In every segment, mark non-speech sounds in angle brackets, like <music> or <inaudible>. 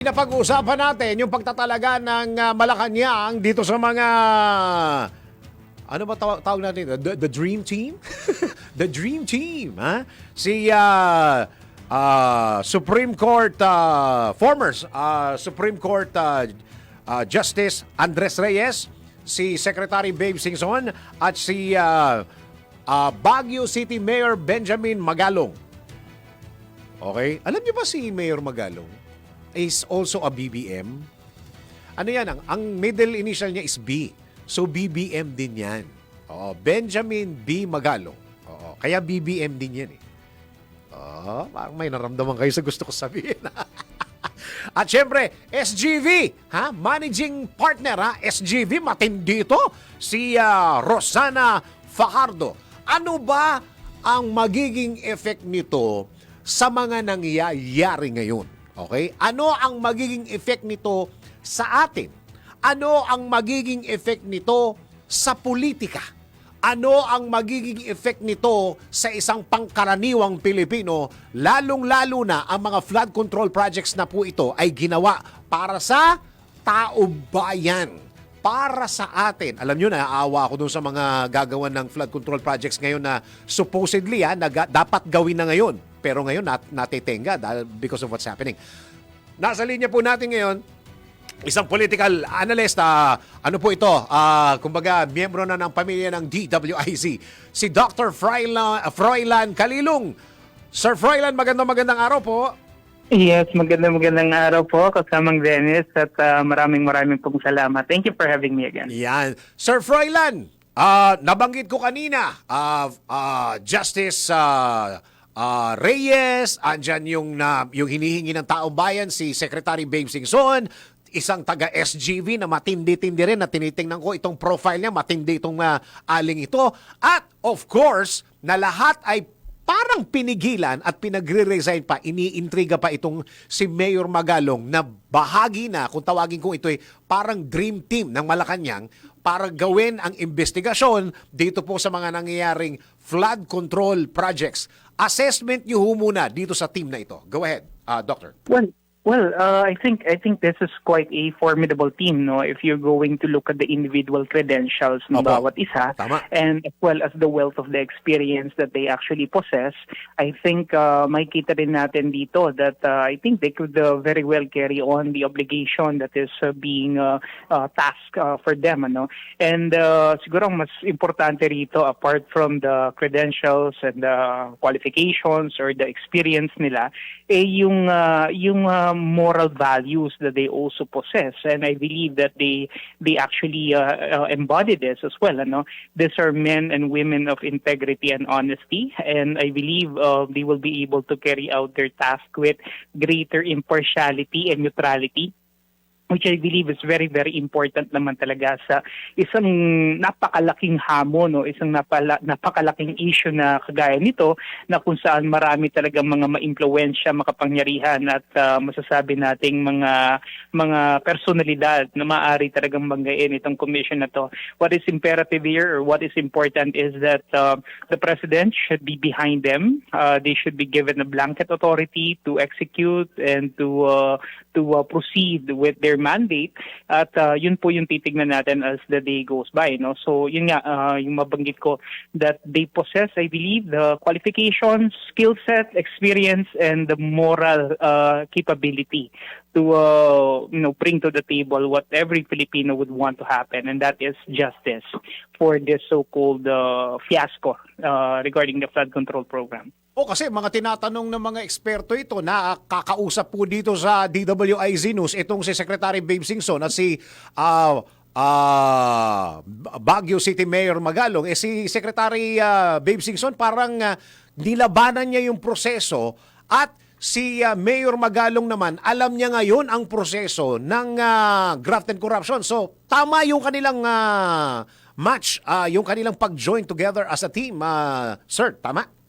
Napag-uusapan natin yung pagtatalaga ng ah, Malacanang dito sa mga ano ba tawag, tawag natin? The, the Dream Team? <laughs> the Dream Team, ha? Si ah, ah, Supreme Court ah, former ah, Supreme Court ah, ah, Justice Andres Reyes, si Secretary Babe Singson at si ah, ah, Baguio City Mayor Benjamin Magalong. Okay? Alam niyo ba si Mayor Magalong is also a BBM? Ano yan? Ang, ang middle initial niya is B. So BBM din yan. Oo, Benjamin B. Magalong. Oo, kaya BBM din yan eh. Oo, parang may naramdaman kayo sa gusto ko sabihin. <laughs> At syempre, SGV, ha? Managing partner, ha? SGV, matindi ito. Si ah, Rosana Fajardo. Ano ba ang magiging effect nito sa mga nangyayari ngayon? Okay? Ano ang magiging effect nito sa atin? Ano ang magiging effect nito sa politika? Ano ang magiging effect nito sa isang pangkaraniwang Pilipino, lalong-lalo na ang mga flood control projects na po ito ay ginawa para sa tao bayan, para sa atin. Alam nyo, naaawa ako dun sa mga gagawan ng flood control projects ngayon na supposedly ha, na ga- dapat gawin na ngayon. Pero ngayon nat natitenga dahil because of what's happening. Nasa linya po natin ngayon, Isang political analyst, ah, ano po ito? Ah, kumbaga, miyembro na ng pamilya ng DWIC. Si Dr. Froilan, Froilan Kalilong. Sir Froilan, magandang magandang araw po. Yes, magandang magandang araw po kasamang Dennis at ah, maraming maraming pong salamat. Thank you for having me again. Yan. Sir Froilan, ah, nabanggit ko kanina, ah, ah, Justice ah, ah, Reyes, andyan yung, na, yung hinihingi ng taong bayan, si Secretary Babe Singson, isang taga SGV na matindi-tindi rin na tinitingnan ko itong profile niya, matindi itong ah, aling ito. At of course, na lahat ay parang pinigilan at pinagre-resign pa, iniintriga pa itong si Mayor Magalong na bahagi na, kung tawagin ko ito ay parang dream team ng Malacanang para gawin ang investigasyon dito po sa mga nangyayaring flood control projects. Assessment niyo ho muna dito sa team na ito. Go ahead, uh, Doctor. Well, well, uh, I think I think this is quite a formidable team, no. If you're going to look at the individual credentials ng Opo. bawat isa, Tama. and as well as the wealth of the experience that they actually possess, I think uh, makita rin natin dito that uh, I think they could uh, very well carry on the obligation that is uh, being uh, uh, tasked uh, for them, ano. And uh, siguro ang mas importante rito apart from the credentials and the qualifications or the experience nila, eh yung uh, yung uh, moral values that they also possess. And I believe that they they actually uh, uh, embody this as well ano? These are men and women of integrity and honesty. And I believe uh, they will be able to carry out their task with greater impartiality and neutrality which I believe is very very important naman talaga sa isang napakalaking hamon no? Isang napala, napakalaking issue na kagaya nito na kung saan marami talagang mga maimpluwensya makapangyarihan at ah, masasabi nating mga mga personalidad na maaari talagang banggain itong commission na to. What is imperative here or what is important is that uh, the president should be behind them. Uh, they should be given a blanket authority to execute and to uh, to uh, proceed with their mandate at uh, yun po yung titignan natin as the day goes by no? So yun nga uh, yung mabanggit ko that they possess I believe the qualifications skill set experience and the moral uh, capability to uh, you know bring to the table what every Filipino would want to happen and that is justice for this so-called uh, fiasco uh, regarding the flood control program O kasi mga tinatanong ng mga eksperto ito na kakausap po dito sa DWIZ News itong si Secretary Babe Singson at si ah, ah, Baguio City Mayor Magalong. Eh si Secretary ah, Babe Singson parang ah, nilabanan niya yung proseso at si ah, Mayor Magalong naman alam niya ngayon ang proseso ng ah, graft and corruption. So tama yung kanilang ah, match, ah, yung kanilang pag-join together as a team. ah, sir, tama?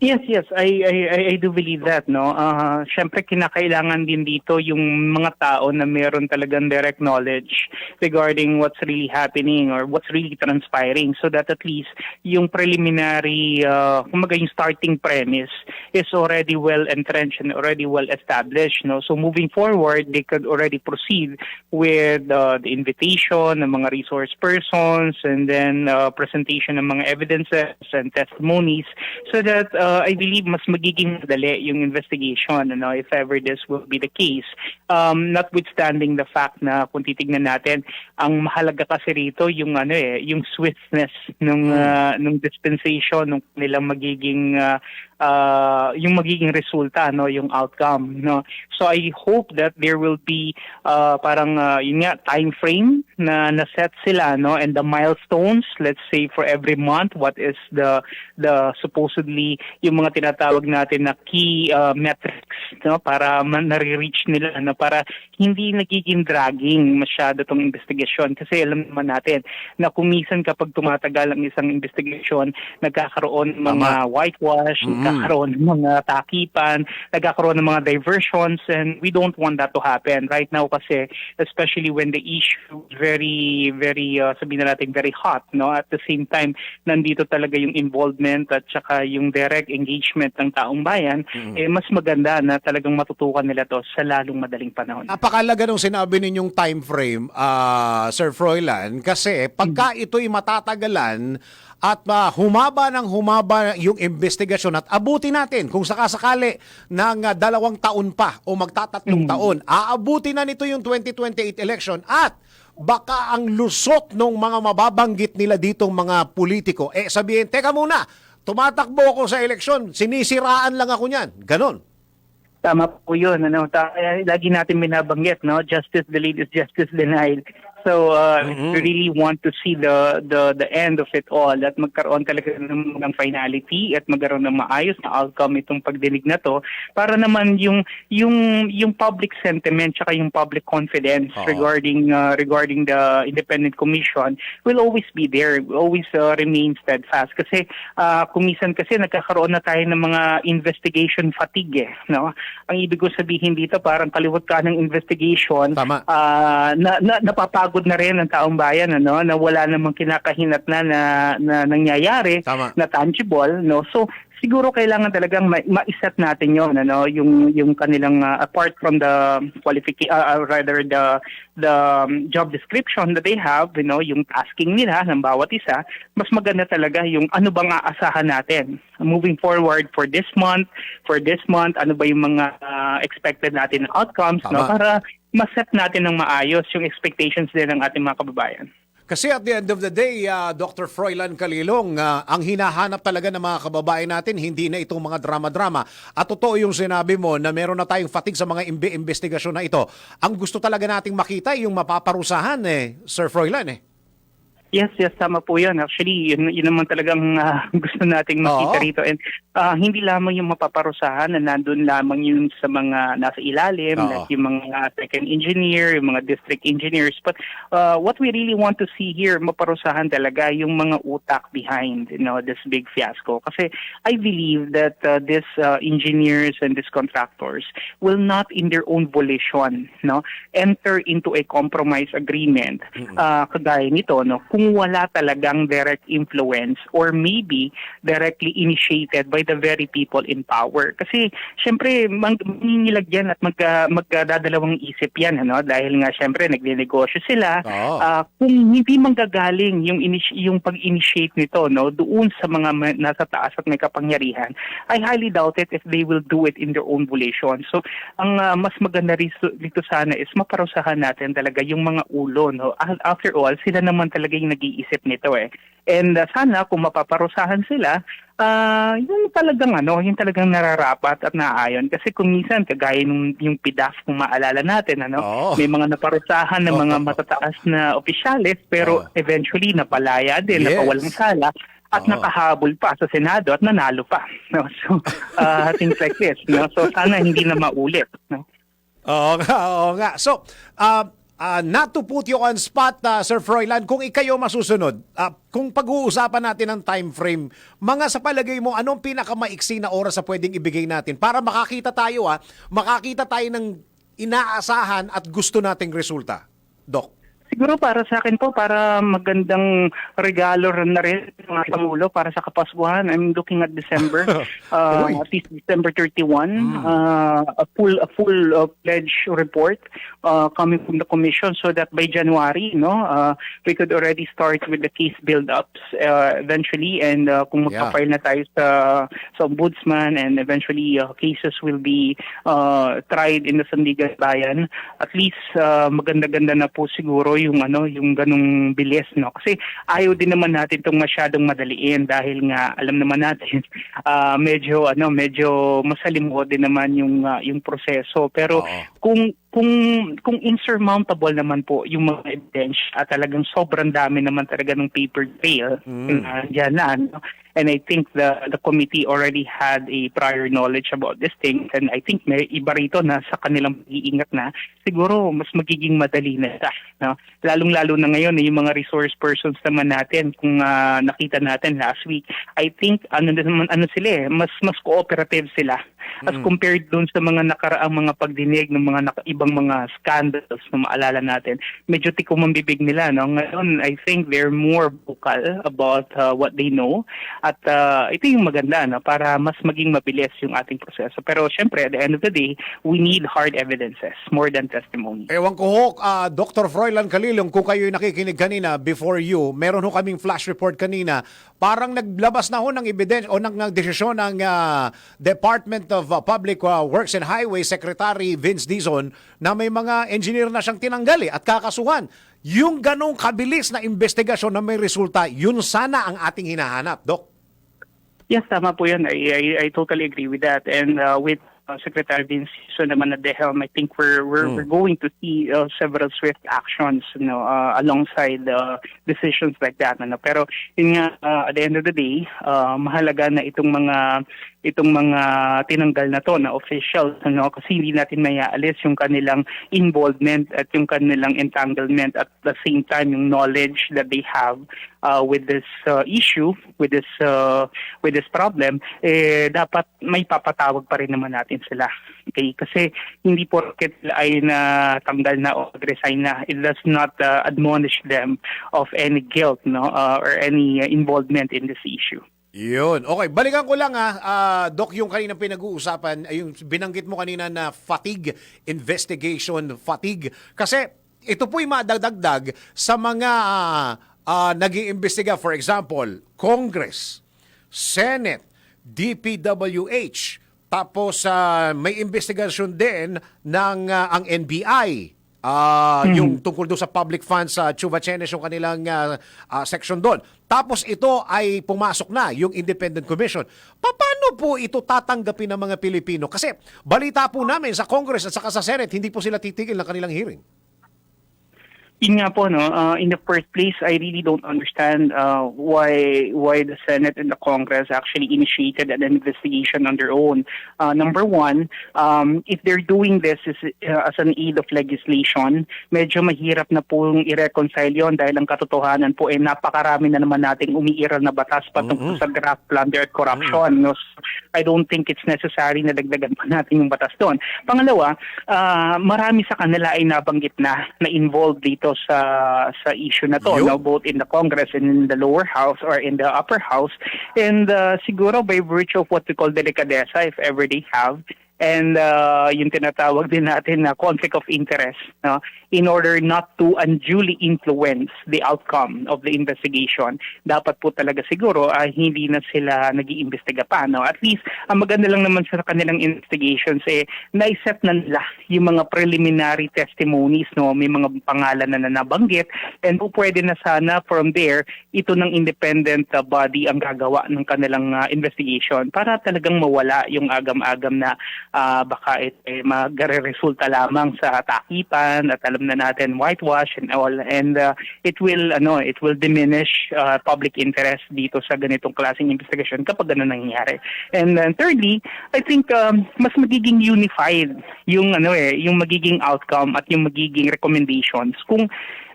Yes, yes, I I I- do believe that, no. Ah, syempre kinakailangan din dito yung mga tao na meron talagang direct knowledge regarding what's really happening or what's really transpiring so that at least yung preliminary uh, kumbaga yung starting premise is already well entrenched and already well established, no. So moving forward, they could already proceed with uh, the invitation ng mga resource persons and then uh, presentation ng mga evidences and testimonies so that uh, I believe mas magiging madali yung investigation ano, if ever this will be the case. Um, notwithstanding the fact na kung titignan natin, ang mahalaga kasi rito yung ano eh, yung swiftness nung uh, nung dispensation nung nilang magiging uh, uh, yung magiging resulta no yung outcome no so i hope that there will be uh, parang uh, yun nga time frame na na set sila no and the milestones let's say for every month what is the the supposedly yung mga tinatawag natin na key uh, metrics no para nare-reach nila no para hindi nagiging dragging masyado tong investigation kasi alam naman natin na kumisan kapag tumatagal ang isang investigation nagkakaroon ng mga whitewash Mm. Nagkakaroon ng mga takipan nagkakaroon ng mga diversions and we don't want that to happen. Right now kasi especially when the issue is very very uh, sabihin na natin very hot no? At the same time nandito talaga yung involvement at saka yung direct engagement ng taong bayan eh mas maganda na talagang matutukan nila to sa lalong madaling panahon. Napakalaga nung sinabi ninyong time frame, ah, Sir Froilan, kasi pagka ito'y matatagalan at ah, humaba ng humaba yung investigasyon at abuti natin kung sakasakali ng ah, dalawang taon pa o magtatatlong taon, aabuti na nito yung 2028 election at baka ang lusot ng mga mababanggit nila ditong mga politiko, eh sabihin, teka muna, tumatakbo ako sa eleksyon, sinisiraan lang ako niyan. Ganon. Tama po yun. Ano, eh, lagi natin binabanggit, no? Justice delayed is justice denied. So uh, we really want to see the the the end of it all at magkaroon talaga ng, ng finality at magkaroon ng maayos na outcome itong pagdinig na to para naman yung yung yung public sentiment tsaka yung public confidence Oo. regarding uh, regarding the independent commission will always be there will always uh, remain steadfast kasi uh, kumisan kasi nagkakaroon na tayo ng mga investigation fatigue eh, no ang ibig ko sabihin dito parang kaliwat ka ng investigation Tama. Ah, na, na napapagod na rin ang taong bayan ano na wala namang kinakahinat na na, na nangyayari Tama. na tangible no so siguro kailangan talagang ma- ma-set natin yon ano yung yung kanilang ah, apart from the qualification rather the the um, job description that they have you know yung tasking nila ng bawat isa mas maganda talaga yung ano bang aasahan natin. Moving forward for this month for this month ano ba yung mga ah, expected natin na outcomes no? Tama. para ma-set natin ng maayos yung expectations din ng ating mga kababayan Kasi at the end of the day, ah, Dr. Froilan Kalilong, ah, ang hinahanap talaga ng mga kababayan natin, hindi na itong mga drama-drama. At totoo yung sinabi mo na meron na tayong fatigue sa mga imbe- investigasyon na ito. Ang gusto talaga nating makita yung mapaparusahan eh, Sir Froilan eh. Yes, yes, tama po yun. Actually, yun, yun naman talagang <laughs> ah, gusto nating makita Oo. rito. And ah, hindi lamang yung mapaparusahan na nandun lamang yun sa mga nasa ilalim, Oo. like yung mga second engineer, yung mga district engineers. But ah, what we really want to see here, maparusahan talaga yung mga utak behind you know, this big fiasco. Kasi I believe that ah, these ah, engineers and these contractors will not in their own volition no enter into a compromise agreement ah, kagaya nito no kung wala talagang direct influence or maybe directly initiated by the very people in power. Kasi syempre mang- mangingilag yan at magka, magkadadalawang isip yan ano? Dahil nga syempre nagninegosyo sila. Oo. Ah, kung hindi manggagaling yung yung pag-initiate nito no doon sa mga nasa taas at may kapangyarihan I highly doubt it if they will do it in their own volition. So ang ah, mas maganda rito, dito sana is maparusahan natin talaga yung mga ulo no? After all sila naman talaga yung nag-iisip nito eh and ah, sana kung mapaparusahan sila ah yung talagang ano, yung talagang nararapat at naaayon kasi kung minsan kagaya nung yung PIDAF kung maalala natin ano, Oo. may mga naparusahan ng mga matataas na opisyales pero Oo. eventually napalaya din, Yes. napawalang sala at Oo. nakahabol pa sa Senado at nanalo pa. <laughs> No? So, ah, things like this. No? So, sana hindi na maulit. No? Oo nga, oo nga. So, ah, ah, not to put you on spot, ah, Sir Froilan, kung ikayo masusunod, ah, kung pag-uusapan natin ng time frame, mga sa palagay mo, anong pinakamaiksi na oras sa pwedeng ibigay natin para makakita tayo, ah, makakita tayo ng inaasahan at gusto nating resulta? Doc. Siguro para sa akin po, para magandang regalo rin na rin ng ating Pangulo para sa Kapaskuhan. I'm looking at December, <laughs> uh, at least December 31, uh, a full a full uh, pledge report uh, coming from the Commission so that by January, no, uh, we could already start with the case build-ups uh, eventually and uh, kung Yeah. magpa-file na tayo sa, sa Ombudsman and eventually uh, cases will be uh, tried in the Sandigan Bayan, at least uh, maganda-ganda na po siguro yung ano yung ganung bilis no kasi ayaw din naman natin tong masyadong madaliin dahil nga alam naman natin uh, <laughs> medyo ano medyo masalimuot din naman yung uh, yung proseso pero Oo. kung kung kung insurmountable naman po yung mga evidence at talagang sobrang dami naman talaga ng paper trail Mm. na dyan na ano. And I think the the committee already had a prior knowledge about this thing and I think may iba rito na sa kanilang pag-iingat na siguro mas magiging madali na siya no? Lalong lalo na ngayon eh, yung mga resource persons naman natin kung ah, nakita natin last week I think ano ano sila eh mas mas cooperative sila as compared doon sa mga nakaraang mga pagdinig ng mga naka- ibang mga scandals na maalala natin medyo tikom ang bibig nila no? Ngayon I think they're more vocal about uh, what they know. At uh, ito yung maganda no? Para mas maging mabilis yung ating proseso. Pero syempre at the end of the day we need hard evidences more than testimony. Ewan ko ho, ah, Dr. Froilan Kalilong, kung kayo'y nakikinig kanina before you, meron ho kaming flash report kanina, parang naglabas na ho ng ebidensya o ng, ng desisyon ng ah, Department of ah, Public ah, Works and Highway Secretary Vince Dizon na may mga engineer na siyang tinanggal eh, at kakasuhan. Yung ganong kabilis na investigasyon na may resulta, yun sana ang ating hinahanap, Doc. Yes, tama po yun. I, I, I totally agree with that. And uh, with uh, Secretary Vince so naman at the helm, I think we're we're, we're going to see uh, several swift actions, you know, uh, alongside uh, decisions like that. Ano. Pero yun nga, uh, at the end of the day, uh, mahalaga na itong mga itong mga tinanggal na to na officials ano kasi hindi natin mayaalis yung kanilang involvement at yung kanilang entanglement at the same time yung knowledge that they have uh, with this uh, issue with this uh, with this problem eh dapat may papatawag pa rin naman natin sila okay kasi hindi porket ay na tanggal na o resign na it does not uh, admonish them of any guilt no uh, or any uh, involvement in this issue Yun. Okay, balikan ko lang ah, ah, Doc, yung kanina pinag-uusapan, yung binanggit mo kanina na fatigue, investigation fatigue. Kasi ito po'y madagdagdag sa mga uh, nag-iimbestiga, for example, Congress, Senate, DPWH, tapos ah, may investigasyon din ng ah, ang NBI. Ah, yung tungkol doon sa public funds sa Chuva Chenes yung kanilang ah, ah, section doon. Tapos ito ay pumasok na yung Independent Commission. Paano po ito tatanggapin ng mga Pilipino? Kasi balita po namin sa Congress at saka sa Senate, hindi po sila titigil ng kanilang hearing. Yun nga po, no, uh, in the first place, I really don't understand uh, why why the Senate and the Congress actually initiated an investigation on their own. Uh, number one, um, if they're doing this is, uh, as an aid of legislation, medyo mahirap na po yung i-reconcile yun dahil ang katotohanan po, eh, napakarami na naman nating umiiral na batas patungkol sa graft plunder at corruption. No? So, I don't think it's necessary na dagdagan pa natin yung batas doon. Pangalawa, ah, marami sa kanila ay nabanggit na na involved dito sa sa issue na to, Yun. no? both in the Congress and in the lower house or in the upper house. And uh, siguro by virtue of what we call delicadeza, if ever they have, and uh, yung tinatawag din natin na conflict of interest no? in order not to unduly influence the outcome of the investigation dapat po talaga siguro ay hindi na sila nag-iimbestiga pa no at least ang maganda lang naman sa kanilang investigations eh naiset na nila yung mga preliminary testimonies no may mga pangalan na, na nabanggit and po pwede na sana from there ito ng independent uh, body ang gagawa ng kanilang uh, investigation para talagang mawala yung agam-agam na ah, baka it eh, magre-resulta lamang sa takipan at alam na natin whitewash and all and uh, it will ano it will diminish uh, public interest dito sa ganitong klaseng investigation kapag ganun nangyayari. And then thirdly, I think um, mas magiging unified yung ano eh yung magiging outcome at yung magiging recommendations kung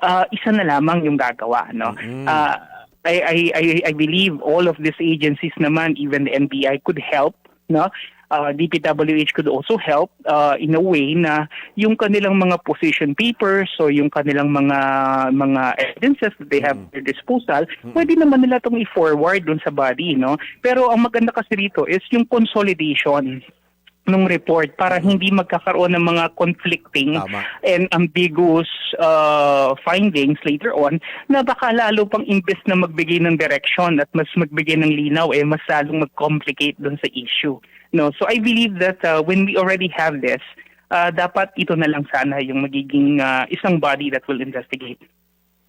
uh, isa na lamang yung gagawa no. Uh, I, I I I believe all of these agencies naman even the NBI could help no uh, DPWH could also help uh, in a way na yung kanilang mga position papers so yung kanilang mga mga evidences that they have at their disposal pwede naman nila tong i-forward dun sa body no? Pero ang maganda kasi rito is yung consolidation ng report para hindi magkakaroon ng mga conflicting Tama. and ambiguous uh, findings later on na baka lalo pang imbes na magbigay ng direction at mas magbigay ng linaw eh mas lalong mag-complicate doon sa issue. No, so I believe that uh, when we already have this, uh, dapat ito na lang sana yung magiging uh, isang body that will investigate.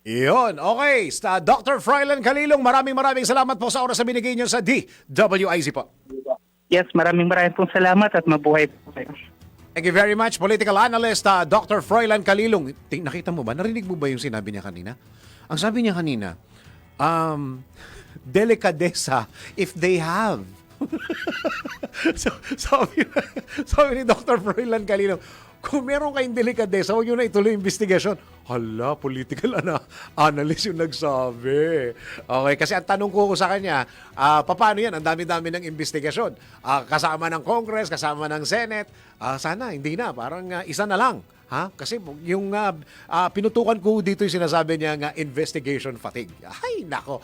Iyon. Okay. Sta Dr. Frylan Kalilong, maraming maraming salamat po sa oras na binigay niyo sa DWIZ po. Yes, maraming maraming pong salamat at mabuhay po kayo. Thank you very much, political analyst uh, Dr. Froilan Kalilong. Ting- Nakita mo ba? Narinig mo ba yung sinabi niya kanina? Ang sabi niya kanina, um, <laughs> delikadesa if they have. <laughs> so, sabi, sabi ni Dr. Froilan Kalilong, kung meron kayong delikadesa, huwag nyo na ituloy investigation. Hala, political ana, analyst yung nagsabi. Okay, kasi ang tanong ko sa kanya, ah, paano yan? Ang dami-dami ng investigasyon. Ah, kasama ng Congress, kasama ng Senate. Ah, sana, hindi na. Parang ah, isa na lang. Ha? Kasi yung ah, ah, pinutukan ko dito yung sinasabi niya nga investigation fatigue. Ay, nako.